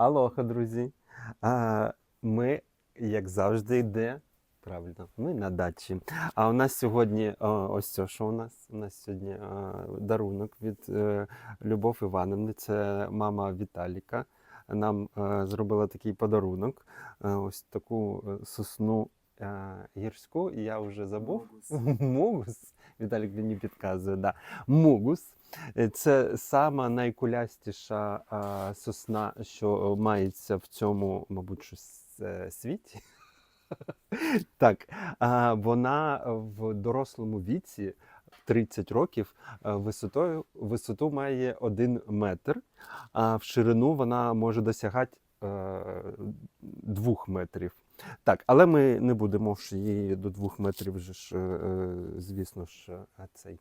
Алоха, друзі. А, ми, як завжди, де? Правильно, ми на дачі. А у нас сьогодні ось це, що у нас? У нас сьогодні дарунок від е, Любов Івановни. Це мама Віталіка. Нам е, зробила такий подарунок. Е, ось таку сосну гірську. Я вже забув. Мугус. Віталік мені підказує, да. Мугус. Е, Це сама найкулястіша а, сосна, що мається в цьому, мабуть, що с- е, світі. Так, вона в дорослому віці, 30 років, е, висотою, висоту має 1 метр, а в ширину вона може досягати 2 метрів. Так, але ми не будемо ж її до 2 метрів, е, е, звісно ж, е, цей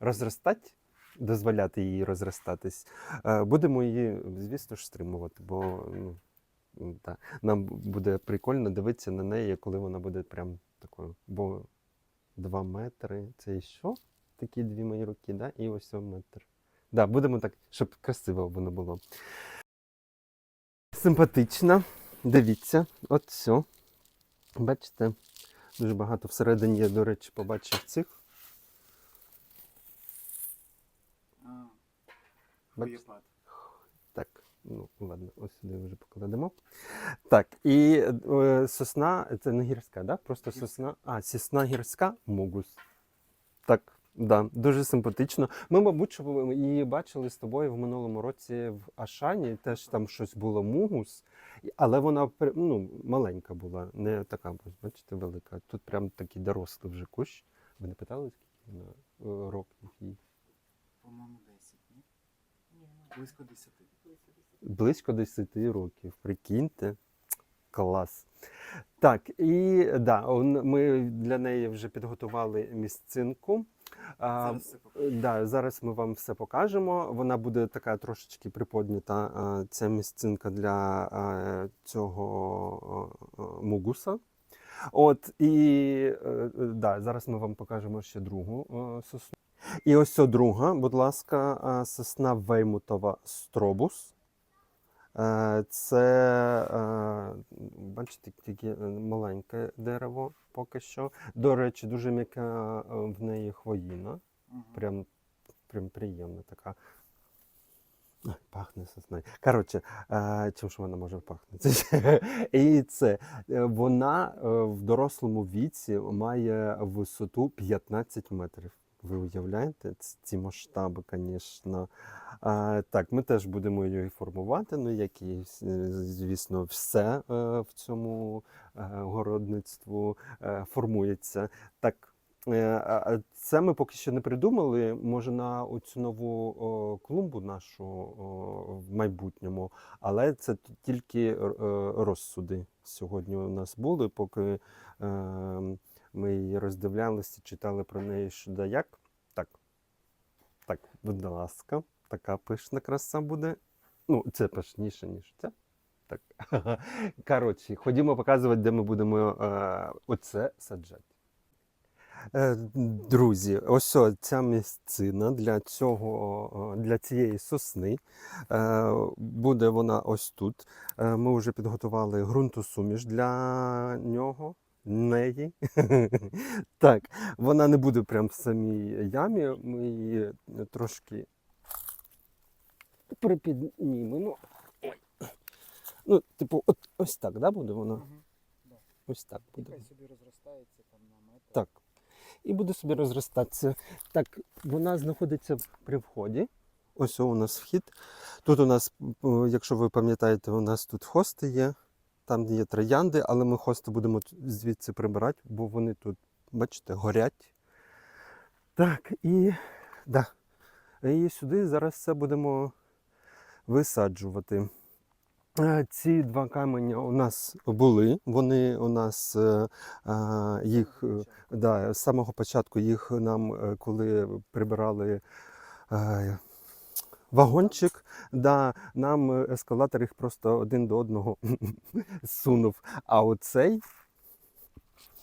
розростати, дозволяти їй розростатись. Будемо її, звісно ж, стримувати, бо ну, та, нам буде прикольно дивитися на неї, коли вона буде прям такою. Бо 2 метри це і що? Такі дві мої руки, да? і ось метр. Да, будемо так, щоб красиво воно було. Симпатична. Дивіться, от все. Бачите, дуже багато всередині я, до речі, побачив цих. Так, ну ладно, ось сюди вже покладемо. Так, і е, сосна, це не гірська, да? Просто Гірська. сосна. А, сосна гірська мугус. Так, да, дуже симпатично. Ми, мабуть, її бачили з тобою в минулому році в Ашані. Теж там щось було мугус, але вона ну, маленька була, не така, бачите, велика. Тут прям такий дорослий вже кущ. Ви не питали, скільки вона е, років їй? По-моєму, 10, ні? Близько 10. Близько 10 років. Прикиньте. Клас. Так, і да, он- ми для неї вже підготували місцинку. А, Зараз да, зараз ми вам все покажемо. Вона буде така трошечки приподнята, а, ця місцинка для а, цього а, а, мугуса. От, і е, е, да, зараз ми вам покажемо ще другу е, сосну. І ось ця друга, будь ласка, сосна Веймутова Стробус. Е, Це, е, бачите, тільки маленьке дерево поки що. До речі, дуже м'яка е, в неї хвоїна. Прям, прям приємна така. Ой, Пахне сосною. Коротше, чим ж вона може пахнути? І це вона в дорослому віці має висоту 15 метрів. Ви уявляєте ці масштаби, звісно. Так, ми теж будемо її формувати, ну як і, е, звісно, все е, в цьому е, городництву формується. Так, Це ми поки що не придумали. Може, на оцю нову клумбу нашу в майбутньому, але це тільки розсуди сьогодні у нас були, поки е, ми її роздивлялися, читали про неї що да як. Так, так, будь ласка, така пишна краса буде. Ну, це пишніше, ніж ця. Так. Коротше, ходімо показувати, де ми будемо е, оце саджати. Е, Друзі, ось ця місцина для цього, для цієї сосни. Е, Буде вона ось тут. Е, Ми вже підготували ґрунтосуміш для нього. Неї. Так, вона не буде прямо в самій ямі. Ми її трошки припіднімемо. Ой. Ну, типу, от ось так, да, буде. Да. Ось так буде. Хай собі розростається там на метр. Так. І буде собі розростатися. Так, вона знаходиться при вході. Ось у нас вхід. Тут у нас, якщо ви пам'ятаєте, у нас тут хости є, там є троянди, але ми хости будемо звідси прибирати, бо вони тут, бачите, горять. Так, і, да. і сюди зараз все будемо висаджувати. Е, Ці два камені у нас були. Вони у нас е, а, їх е, Да, з самого початку їх нам, е, коли прибирали е, вагончик, да, нам ескалатор їх просто один до одного сунув. А оцей,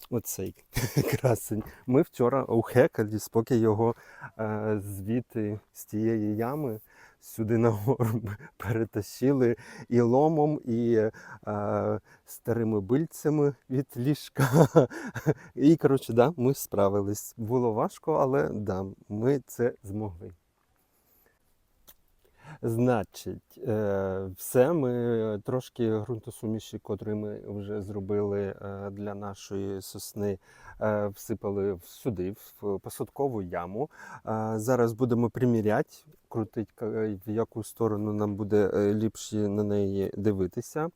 оцей красень, ми вчора ухекались, поки його е, звідти з тієї ями сюди на гору ми перетащили і ломом, і е, старими бильцями від ліжка. І, коротше, да, ми справились. Було важко, але да, ми це змогли. Значить, е, все ми трошки ґрунтосуміші, котрі ми вже зробили е, для нашої сосни, е, всипали сюди, в посадкову яму. Зараз будемо приміряти, крутити, в яку сторону нам буде ліпше на неї дивитися.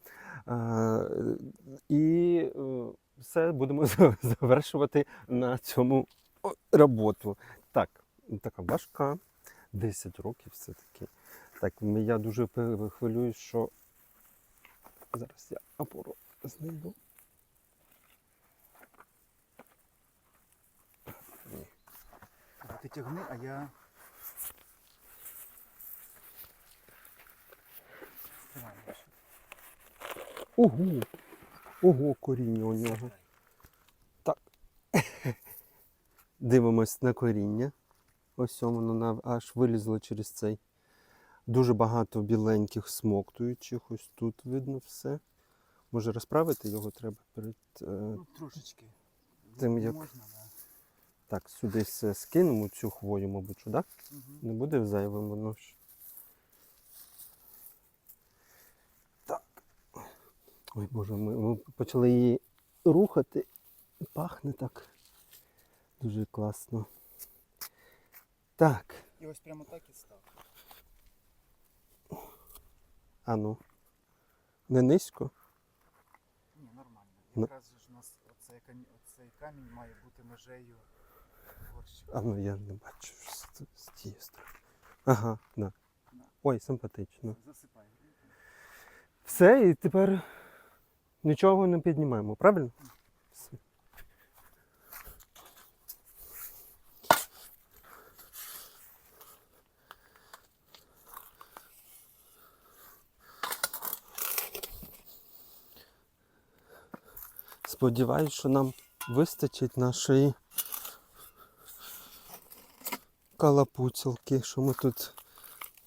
І все будемо завершувати на цьому роботу. Так, така важка, 10 років все-таки. Так, я дуже хвилююсь, що зараз я опору знайду. Ти тягни, а я. Ого! Ого, коріння у нього. Так. Дивимось на коріння. Ось воно аж вилізло через цей. Дуже багато біленьких смоктуючих. Ось тут видно все. Може розправити його треба перед. е, Ну, трошечки. Тим як- Можна, да. Так, сюди все скинемо цю хвою, мабуть, що, да? Мгм. Не буде зайвим воно ж. Так. Ой Боже, ми, ми почали її рухати. Пахне так. Дуже класно. Так, І ось прямо так і став. А ну. Не низько. Ні, нормально. Ну. Якраз же ж у нас оцей камінь, оцей камінь має бути межею горщика. А ну я не бачу що з, з тієї сторони. Ага, да. Ой, симпатично. Засипай. Все, і тепер нічого не піднімаємо, правильно? Сподіваюсь, що нам вистачить нашої калапуцілки, що ми тут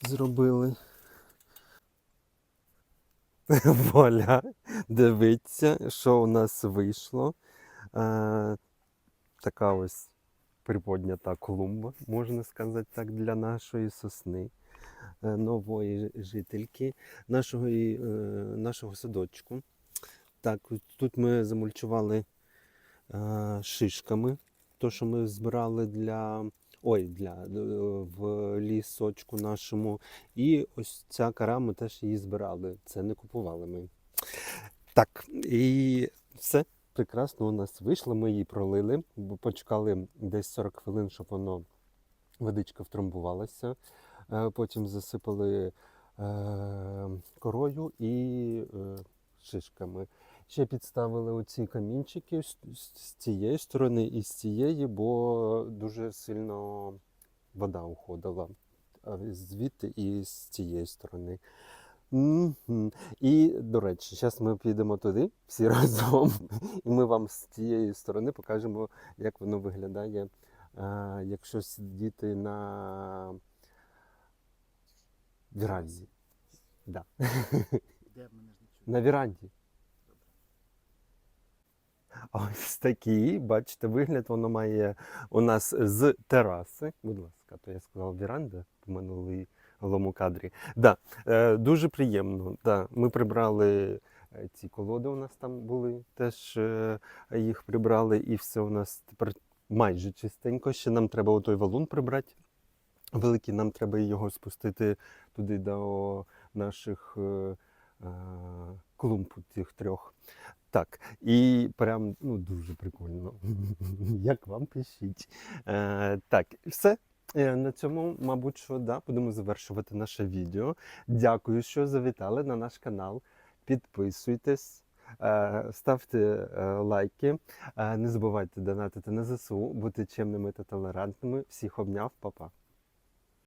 зробили. Воля дивиться, що у нас вийшло. Е, така ось приподнята клумба, можна сказати так, для нашої сосни, е, нової жительки нашого, е, нашого садочку. Так, тут ми замульчували е, шишками, то, що ми збирали для. Ой, для е, в лісочку нашому. І ось ця кара ми теж її збирали. Це не купували ми. Так, і все прекрасно у нас вийшло. Ми її пролили, почекали десь 40 хвилин, щоб воно водичка втрамбувалася. Е, Потім засипали е, корою і е, шишками. Ще підставили оці камінчики з, з- з цієї сторони і з цієї, бо дуже сильно вода уходила звідти і з цієї сторони. Мгм. І, до речі, зараз ми підемо туди всі разом, і ми вам з цієї сторони покажемо, як воно виглядає, е, якщо сидіти на віранді. Да. На віранді. Ось такий, бачите, вигляд воно має у нас з тераси. Будь ласка, то я сказав віранда в минулому кадрі. Да, е, дуже приємно. Да. Ми прибрали е, ці колоди, у нас там були, теж е, їх прибрали, і все у нас тепер майже чистенько. Ще нам треба отой валун прибрати. Великий, нам треба його спустити туди до наших е, клумб тих трьох. Так, і прям ну, дуже прикольно. Як вам пишіть. Е, так, все. Е, На цьому, мабуть, що да, будемо завершувати наше відео. Дякую, що завітали на наш канал. Підписуйтесь, е, ставте е, лайки, не забувайте донатити на ЗСУ, бути чемними та толерантними. Всіх обняв, па-па.